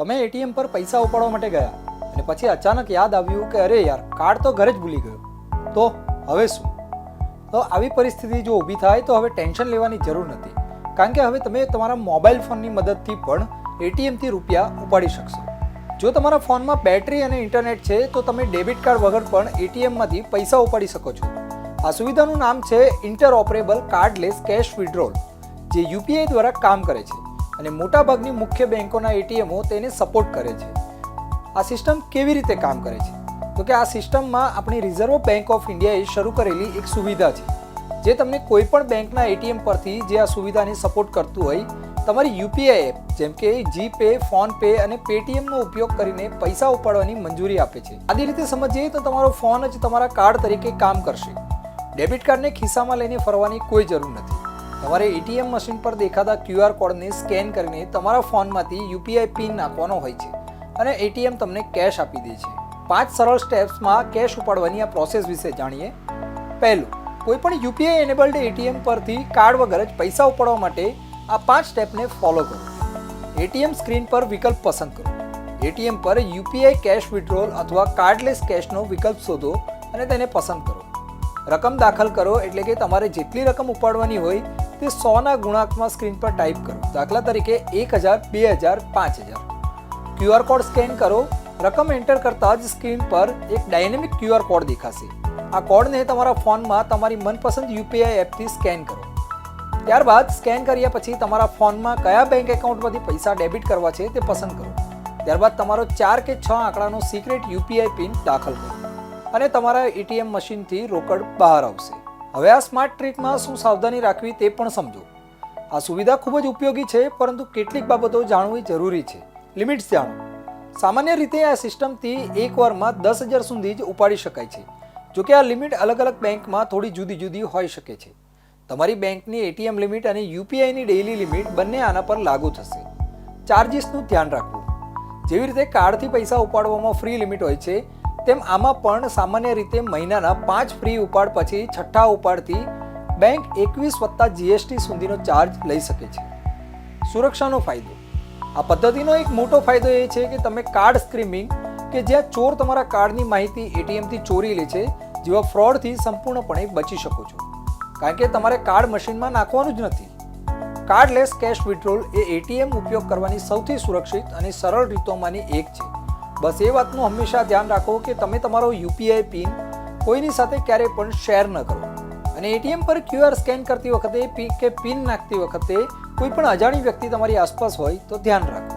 તમે એટીએમ પર પૈસા ઉપાડવા માટે ગયા અને પછી અચાનક યાદ આવ્યું કે અરે યાર કાર્ડ તો ઘરે જ ભૂલી ગયો. તો હવે શું? તો આવી પરિસ્થિતિ જો ઊભી થાય તો હવે ટેન્શન લેવાની જરૂર નથી. કારણ કે હવે તમે તમારા મોબાઈલ ફોનની મદદથી પણ એટીએમથી રૂપિયા ઉપાડી શકશો. જો તમારા ફોનમાં બેટરી અને ઇન્ટરનેટ છે તો તમે ડેબિટ કાર્ડ વગર પણ એટીએમમાંથી પૈસા ઉપાડી શકો છો. આ સુવિધાનું નામ છે ઇન્ટરઓપરેબલ કાર્ડલેસ કેશ વિડ્રોલ, જે યુપીઆઈ દ્વારા કામ કરે છે. અને મોટાભાગની મુખ્ય બેંકોના એટીએમો તેને સપોર્ટ કરે છે. આ સિસ્ટમ કેવી રીતે કામ કરે છે? તો કે આ સિસ્ટમમાં આપણી રિઝર્વ બેંક ઓફ ઇન્ડિયાએ શરૂ કરેલી એક સુવિધા છે. જે તમને કોઈ પણ બેંકના એટીએમ પરથી જે આ સુવિધાને સપોર્ટ કરતું હોય, તમારી યુપીઆઈ એપ, જેમ કે જીપે ફોનપે અને પેટીએમનો ઉપયોગ કરીને પૈસા ઉપાડવાની મંજૂરી આપે છે. આદી રીતે સમજીએ તો તમારો ફોન જ તમારા કાર્ડ તરીકે કામ કરશે. ડેબિટ કાર્ડને ખિસ્સામાં લઈને ફરવાની કોઈ જરૂર નથી. તમારે એટીએમ મશીન પર દેખાતા ક્યુઆર કોડને સ્કેન કરીને તમારા ફોનમાંથી યુપીઆઈ પિન નાખવાનો હોય છે અને એટીએમ તમને કેશ આપી દે છે. પાંચ સરળ સ્ટેપ્સમાં કેશ ઉપાડવાની આ પ્રોસેસ વિશે જાણીએ. પહેલું, કોઈપણ યુપીઆઈ એનેબલ્ડ એટીએમ પરથી કાર્ડ વગર જ પૈસા ઉપાડવા માટે આ પાંચ સ્ટેપને ફોલો કરો. એટીએમ સ્ક્રીન પર વિકલ્પ પસંદ કરો. એટીએમ પર યુપીઆઈ કેશ વિડ્રોલ અથવા કાર્ડલેસ કેશનો વિકલ્પ શોધો અને તેને પસંદ કરો. રકમ દાખલ કરો એટલે કે તમારે જેટલી રકમ ઉપાડવાની હોય તે સોના ગુણાંકમાં સ્ક્રીન પર ટાઈપ કરો. દાખલા તરીકે એક હજાર, બે હજાર, પાંચ હજાર. ક્યુઆર કોડ સ્કેન કરો. રકમ એન્ટર કરતા જ સ્ક્રીન પર એક ડાયનેમિક ક્યુઆર કોડ દેખાશે. આ કોડને તમારા ફોનમાં તમારી મનપસંદ યુપીઆઈ એપથી સ્કેન કરો. ત્યારબાદ સ્કેન કર્યા પછી તમારા ફોનમાં કયા બેંક એકાઉન્ટમાંથી પૈસા ડેબિટ કરવા છે તે પસંદ કરો. ત્યારબાદ તમારો ચાર કે છ આંકડાનો સિક્રેટ યુપીઆઈ પિન દાખલ કરો. અને તમારા એટીએમ મશીનથી રોકડ બહાર આવશે. હવે આ સ્માર્ટ ટ્રીટમાં શું સાવધાની રાખવી તે પણ સમજો. આ સુવિધા ખૂબ જ ઉપયોગી છે, પરંતુ કેટલીક બાબતો જાણવી જરૂરી છે. લિમિટ્સ જાણો. સામાન્ય રીતે આ સિસ્ટમથી એકવારમાં દસ હજાર સુધી જ ઉપાડી શકાય છે. જોકે આ લિમિટ અલગ અલગ બેંકમાં થોડી જુદી જુદી હોઈ શકે છે. તમારી બેંકની એટીએમ લિમિટ અને યુપીઆઈની ડેઇલી લિમિટ બંને આના પર લાગુ થશે. ચાર્જિસનું ધ્યાન રાખવું. જેવી રીતે કાર્ડથી પૈસા ઉપાડવામાં ફ્રી લિમિટ હોય છે તેમ આમાં પણ સામાન્ય રીતે મહિનાના પાંચ ફ્રી ઉપાડ પછી છઠ્ઠા ઉપાડથી બેંક એકવીસ વત્તા જીએસટી સુધીનો ચાર્જ લઈ શકે છે. સુરક્ષાનો ફાયદો. આ પદ્ધતિનો એક મોટો ફાયદો એ છે કે તમે કાર્ડ સ્ક્રીમિંગ કે જ્યાં ચોર તમારા કાર્ડની માહિતી એટીએમથી ચોરી લે છે, જેવા ફ્રોડથી સંપૂર્ણપણે બચી શકો છો. કારણ કે તમારે કાર્ડ મશીનમાં નાખવાનું જ નથી. કાર્ડલેસ કેશ વિડ્રોલ એ એટીએમ ઉપયોગ કરવાની સૌથી સુરક્ષિત અને સરળ રીતોમાંની એક છે. બસ એ વાતનું હંમેશા ધ્યાન રાખો કે તમે તમારો યુપીઆઈ પિન કોઈની સાથે ક્યારેય પણ શેર ન કરો. અને એટીએમ પર ક્યુઆર સ્કેન કરતી વખતે કે પિન નાખતી વખતે કોઈ પણ અજાણી વ્યક્તિ તમારી આસપાસ હોય તો ધ્યાન રાખો.